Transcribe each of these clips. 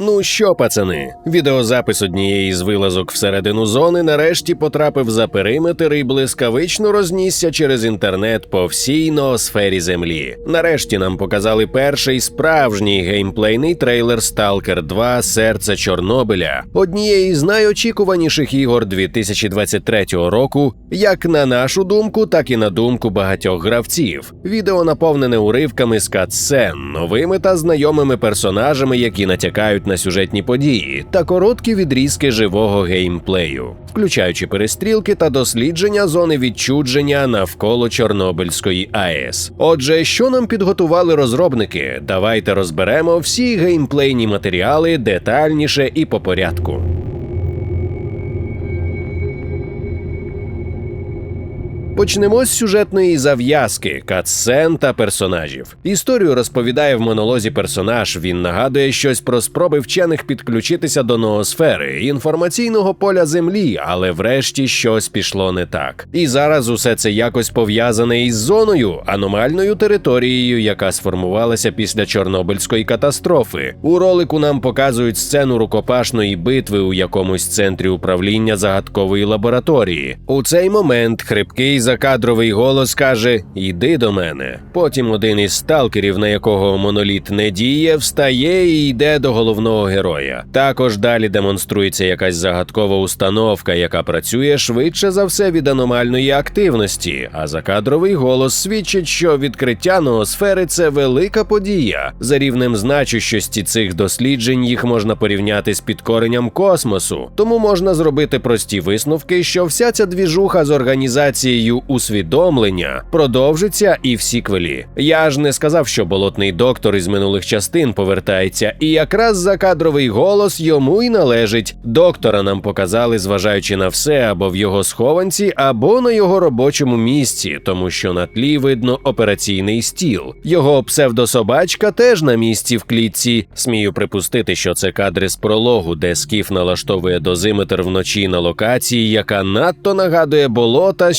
Ну що, пацани, відеозапис однієї з вилазок всередину зони нарешті потрапив за периметр і блискавично рознісся через інтернет по всій ноосфері землі. Нарешті нам показали перший справжній геймплейний трейлер Stalker 2 Серце Чорнобиля, однієї з найочікуваніших ігор 2023 року, як на нашу думку, так і на думку багатьох гравців. Відео наповнене уривками з катсцен, новими та знайомими персонажами, які натякають на сюжетні події, та короткі відрізки живого геймплею, включаючи перестрілки та дослідження зони відчудження навколо Чорнобильської АЕС. Отже, що нам підготували розробники? Давайте розберемо всі геймплейні матеріали детальніше і по порядку. Почнемо з сюжетної зав'язки, катсцен та персонажів. Історію розповідає в монолозі персонаж. Він нагадує щось про спроби вчених підключитися до ноосфери, інформаційного поля землі, але врешті щось пішло не так. І зараз усе це якось пов'язане із зоною, аномальною територією, яка сформувалася після Чорнобильської катастрофи. У ролику нам показують сцену рукопашної битви у якомусь центрі управління загадкової лабораторії. У цей момент хрипкий закадровий голос каже: Йди до мене. Потім один із сталкерів, на якого моноліт не діє, встає і йде до головного героя. Також далі демонструється якась загадкова установка, яка працює швидше за все від аномальної активності. А закадровий голос свідчить, що відкриття ноосфери це велика подія. За рівнем значущості цих досліджень їх можна порівняти з підкоренням космосу. Тому можна зробити прості висновки, що вся ця двіжуха з організацією усвідомлення продовжиться і в сіквелі. Я ж не сказав, що болотний доктор із минулих частин повертається, і якраз закадровий голос йому й належить. Доктора нам показали, зважаючи на все, або в його схованці, або на його робочому місці, тому що на тлі видно операційний стіл. Його псевдособачка теж на місці в клітці. Смію припустити, що це кадри з прологу, де скіф налаштовує дозиметр вночі на локації, яка надто нагадує болота з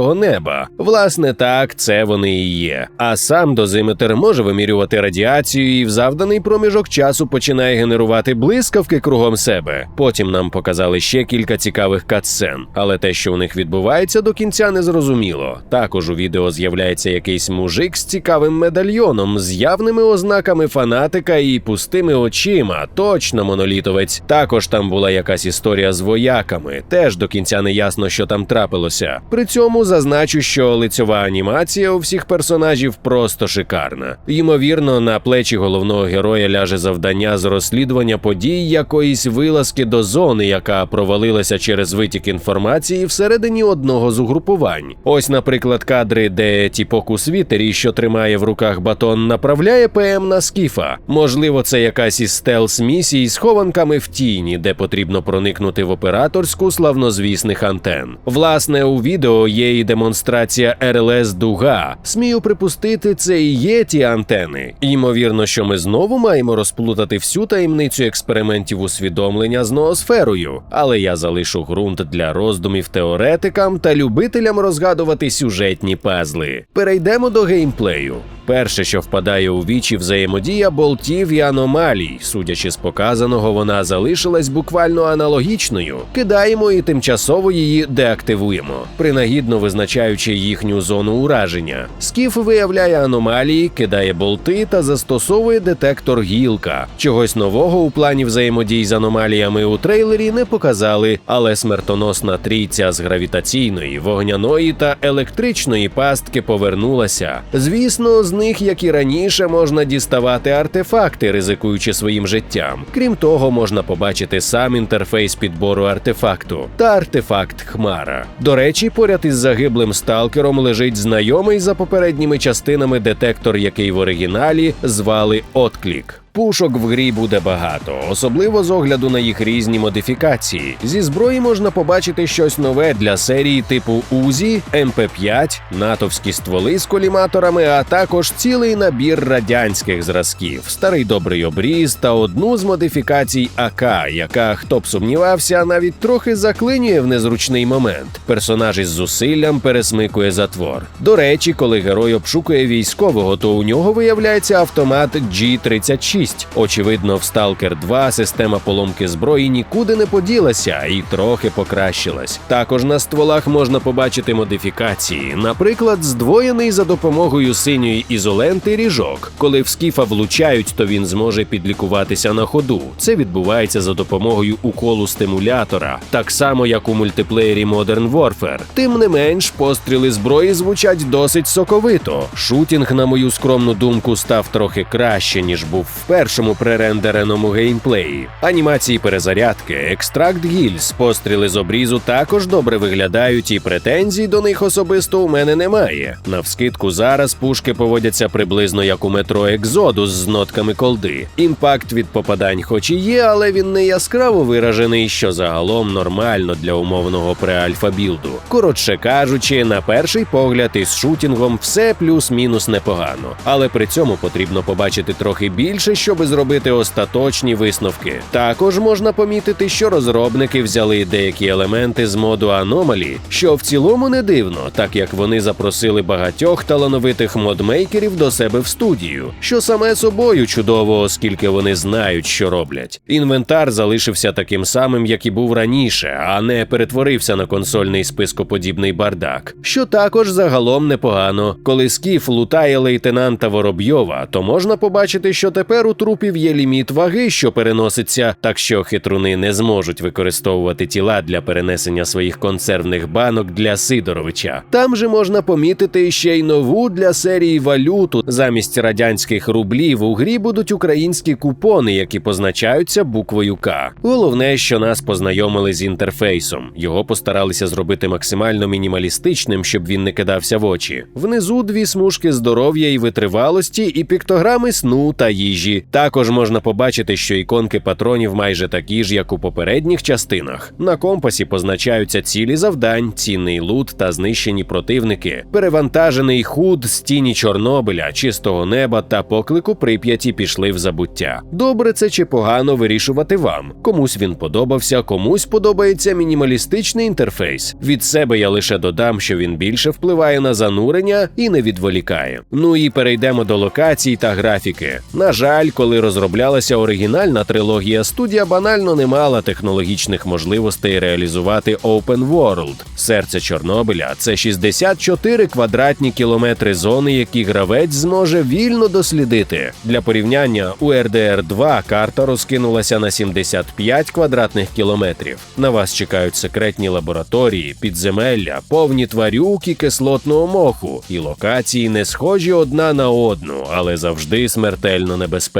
чистого неба. Власне, так, це вони і є. А сам дозиметр може вимірювати радіацію і в завданий проміжок часу починає генерувати блискавки кругом себе. Потім нам показали ще кілька цікавих катсцен, але те, що у них відбувається, до кінця не зрозуміло. Також у відео з'являється якийсь мужик з цікавим медальйоном, з явними ознаками фанатика і пустими очима. Точно монолітовець. Також там була якась історія з вояками. Теж до кінця не ясно, що там трапилося. При цьому зазначу, що лицьова анімація у всіх персонажів просто шикарна. Ймовірно, на плечі головного героя ляже завдання з розслідування подій якоїсь вилазки до зони, яка провалилася через витік інформації всередині одного з угрупувань. Ось, наприклад, кадри, де тіпок у світері, що тримає в руках батон, направляє ПМ на скіфа. Можливо, це якась із стелс місій з хованками в тіні, де потрібно проникнути в операторську славнозвісних антен. Власне, у відео є і демонстрація РЛС Дуга. Смію припустити, це і є ті антени. Ймовірно, що ми знову маємо розплутати всю таємницю експериментів усвідомлення з ноосферою, але я залишу ґрунт для роздумів теоретикам та любителям розгадувати сюжетні пазли. Перейдемо до геймплею. Перше, що впадає у вічі, взаємодія болтів і аномалій. Судячи з показаного, вона залишилась буквально аналогічною. Кидаємо і тимчасово її деактивуємо, принагідно визначаючи їхню зону ураження. Скіф виявляє аномалії, кидає болти та застосовує детектор гілка. Чогось нового у плані взаємодій з аномаліями у трейлері не показали, але смертоносна трійця з гравітаційної, вогняної та електричної пастки повернулася. Звісно, з них, як і раніше, можна діставати артефакти, ризикуючи своїм життям. Крім того, можна побачити сам інтерфейс підбору артефакту та артефакт Хмара. До речі, поряд із загиблим сталкером лежить знайомий за попередніми частинами детектор, який в оригіналі звали Отклік. Пушок в грі буде багато, особливо з огляду на їх різні модифікації. Зі зброї можна побачити щось нове для серії типу УЗІ, МП5, натовські стволи з коліматорами, а також цілий набір радянських зразків, старий добрий обріз та одну з модифікацій АК, яка, хто б сумнівався, навіть трохи заклинює в незручний момент. Персонаж із зусиллям пересмикує затвор. До речі, коли герой обшукує військового, то у нього виявляється автомат G36. 6. Очевидно, в Stalker 2 система поломки зброї нікуди не поділася і трохи покращилась. Також на стволах можна побачити модифікації, наприклад, здвоєний за допомогою синьої ізоленти ріжок. Коли в скіфа влучають, то він зможе підлікуватися на ходу. Це відбувається за допомогою уколу стимулятора, так само як у мультиплеєрі Modern Warfare. Тим не менш, постріли зброї звучать досить соковито. Шутінг, на мою скромну думку, став трохи краще, ніж був в першому пререндереному геймплеї. Анімації перезарядки, екстракт гільз, постріли з обрізу також добре виглядають, і претензій до них особисто у мене немає. Навскидку зараз пушки поводяться приблизно як у метро Екзодус з нотками колди. Імпакт від попадань, хоч і є, але він не яскраво виражений, що загалом нормально для умовного преальфа білду. Коротше кажучи, на перший погляд із шутінгом все плюс-мінус непогано, але при цьому потрібно побачити трохи більше, щоби зробити остаточні висновки. Також можна помітити, що розробники взяли деякі елементи з моду Anomaly, що в цілому не дивно, так як вони запросили багатьох талановитих модмейкерів до себе в студію, що саме собою чудово, оскільки вони знають, що роблять. Інвентар залишився таким самим, як і був раніше, а не перетворився на консольний спископодібний бардак, що також загалом непогано. Коли скіф лутає лейтенанта Воробйова, то можна побачити, що тепер у трупів є ліміт ваги, що переноситься, так що хитруни не зможуть використовувати тіла для перенесення своїх консервних банок для Сидоровича. Там же можна помітити ще й нову для серії валюту. Замість радянських рублів у грі будуть українські купони, які позначаються буквою К. Головне, що нас познайомили з інтерфейсом. Його постаралися зробити максимально мінімалістичним, щоб він не кидався в очі. Внизу дві смужки здоров'я і витривалості, і піктограми сну та їжі. Також можна побачити, що іконки патронів майже такі ж, як у попередніх частинах. На компасі позначаються цілі завдань, цінний лут та знищені противники, перевантажений худ з тіні Чорнобиля, чистого неба та поклику прип'яті пішли в забуття. Добре це чи погано вирішувати вам. Комусь він подобався, комусь подобається мінімалістичний інтерфейс. Від себе я лише додам, що він більше впливає на занурення і не відволікає. Ну і перейдемо до локацій та графіки. На жаль, коли розроблялася оригінальна трилогія, студія банально не мала технологічних можливостей реалізувати Open World. Серце Чорнобиля це 64 квадратні кілометри зони, які гравець зможе вільно дослідити. Для порівняння у RDR 2 карта розкинулася на 75 квадратних кілометрів. На вас чекають секретні лабораторії, підземелля, повні тварюки кислотного моху, і локації не схожі одна на одну, але завжди смертельно небезпечні.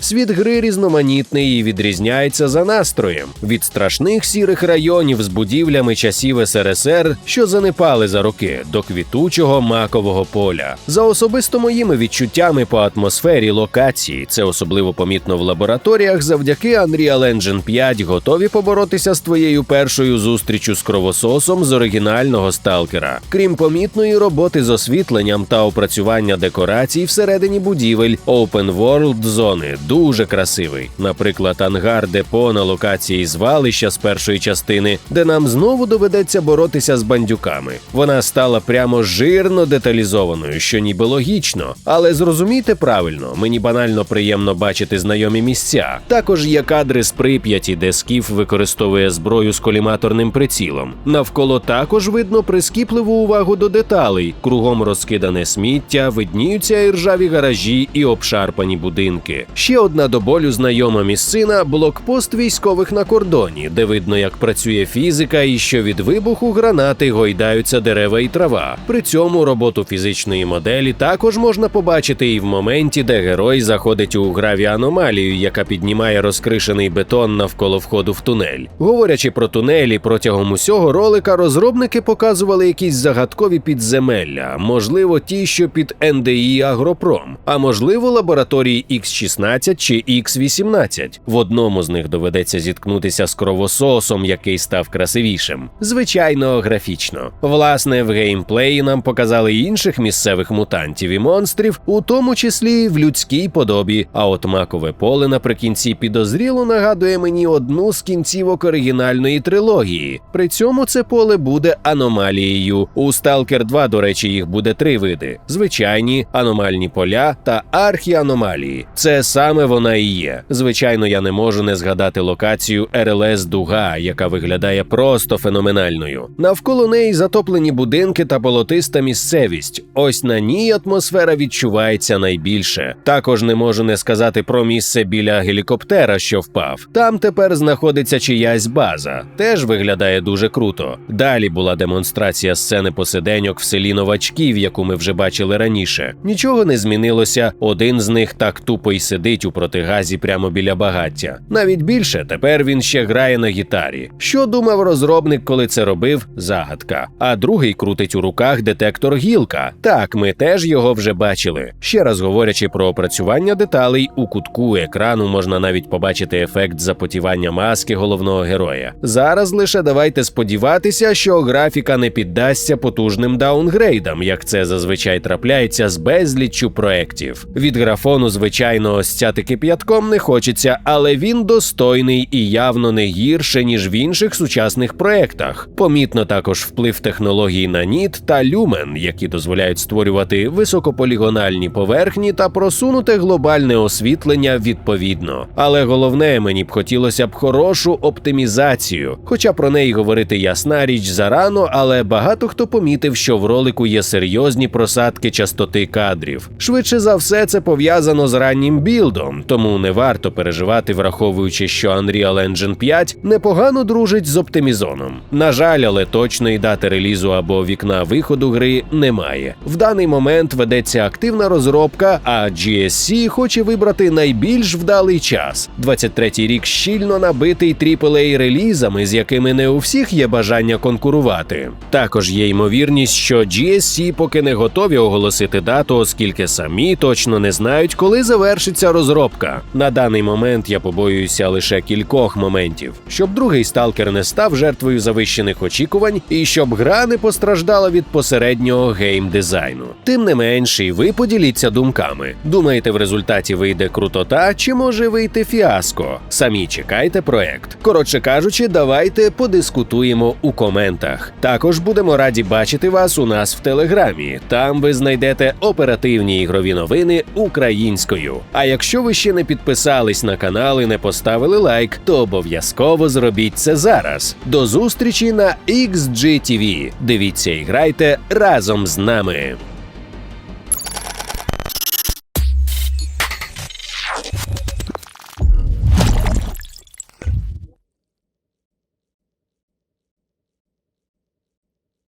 Світ гри різноманітний і відрізняється за настроєм від страшних сірих районів з будівлями часів СРСР, що занепали за роки, до квітучого макового поля. За особисто моїми відчуттями по атмосфері локації, це особливо помітно в лабораторіях, завдяки Unreal Engine 5 готові поборотися з твоєю першою зустрічю з кровососом з оригінального сталкера. Крім помітної роботи з освітленням та опрацювання декорацій всередині будівель, Open World зони дуже красивий. Наприклад, ангар депо на локації звалища з першої частини, де нам знову доведеться боротися з бандюками. Вона стала прямо жирно деталізованою, що ніби логічно, але зрозумійте правильно, мені банально приємно бачити знайомі місця. Також є кадри з прип'яті, де скіф використовує зброю з коліматорним прицілом. Навколо також видно прискіпливу увагу до деталей. Кругом розкидане сміття, видніються і ржаві гаражі і обшарпані будинки. Ще одна до болю знайома місцина блокпост військових на кордоні, де видно, як працює фізика, і що від вибуху гранати гойдаються дерева і трава. При цьому роботу фізичної моделі також можна побачити і в моменті, де герой заходить у гравіаномалію, яка піднімає розкришений бетон навколо входу в тунель. Говорячи про тунелі, протягом усього ролика розробники показували якісь загадкові підземелля, можливо, ті, що під НДІ Агропром, а можливо, лабораторії X16 чи X18. В одному з них доведеться зіткнутися з кровососом, який став красивішим. Звичайно, графічно. Власне, в геймплеї нам показали інших місцевих мутантів і монстрів, у тому числі в людській подобі. А от макове поле наприкінці підозріло нагадує мені одну з кінцівок оригінальної трилогії. При цьому це поле буде аномалією. У Stalker 2, до речі, їх буде три види: звичайні, аномальні поля та архіаномалії. Це саме вона і є. Звичайно, я не можу не згадати локацію РЛС Дуга, яка виглядає просто феноменальною. Навколо неї затоплені будинки та болотиста місцевість. Ось на ній атмосфера відчувається найбільше. Також не можу не сказати про місце біля гелікоптера, що впав. Там тепер знаходиться чиясь база. Теж виглядає дуже круто. Далі була демонстрація сцени посиденьок в селі новачків, яку ми вже бачили раніше. Нічого не змінилося. Один з них так тупо й сидить у протигазі прямо біля багаття. Навіть більше тепер він ще грає на гітарі. Що думав розробник, коли це робив? Загадка. А другий крутить у руках детектор гілка. Так, ми теж його вже бачили. Ще раз говорячи про опрацювання деталей, у кутку екрану можна навіть побачити ефект запотівання маски головного героя. Зараз лише давайте сподіватися, що графіка не піддасться потужним даунгрейдам, як це зазвичай трапляється з безліччю проєктів. Від графону, звичайно, стяти кип'ятком не хочеться, але він достойний і явно не гірше, ніж в інших сучасних проєктах. Помітно також вплив технологій на ніт та люмен, які дозволяють створювати високополігональні поверхні та просунуте глобальне освітлення відповідно. Але головне, мені б хотілося б хорошу оптимізацію. Хоча про неї говорити ясна річ зарано, але багато хто помітив, що в ролику є серйозні просадки частоти кадрів. Швидше за все, це пов'язано з раннім білдом, тому не варто переживати, враховуючи, що Unreal Engine 5 непогано дружить з оптимізоном. На жаль, але точної дати релізу або вікна виходу гри немає. В даний момент ведеться активна розробка, а GSC хоче вибрати найбільш вдалий час. 23-й рік щільно набитий aaa релізами, з якими не у всіх є бажання конкурувати. Також є ймовірність, що GSC поки не готові оголосити дату, оскільки самі точно не знають, коли завершиться розробка. На даний момент я побоююся лише кількох моментів, щоб другий сталкер не став жертвою завищених очікувань і щоб гра не постраждала від посереднього геймдизайну. Тим не менш, і ви поділіться думками. Думаєте, в результаті вийде крутота, чи може вийти фіаско? Самі чекайте проект. Коротше кажучи, давайте подискутуємо у коментах. Також будемо раді бачити вас у нас в телеграмі. Там ви знайдете оперативні ігрові новини українською. А якщо ви ще не підписались на канал і не поставили лайк, то обов'язково зробіть це зараз. До зустрічі на XGTV. Дивіться і грайте разом з нами.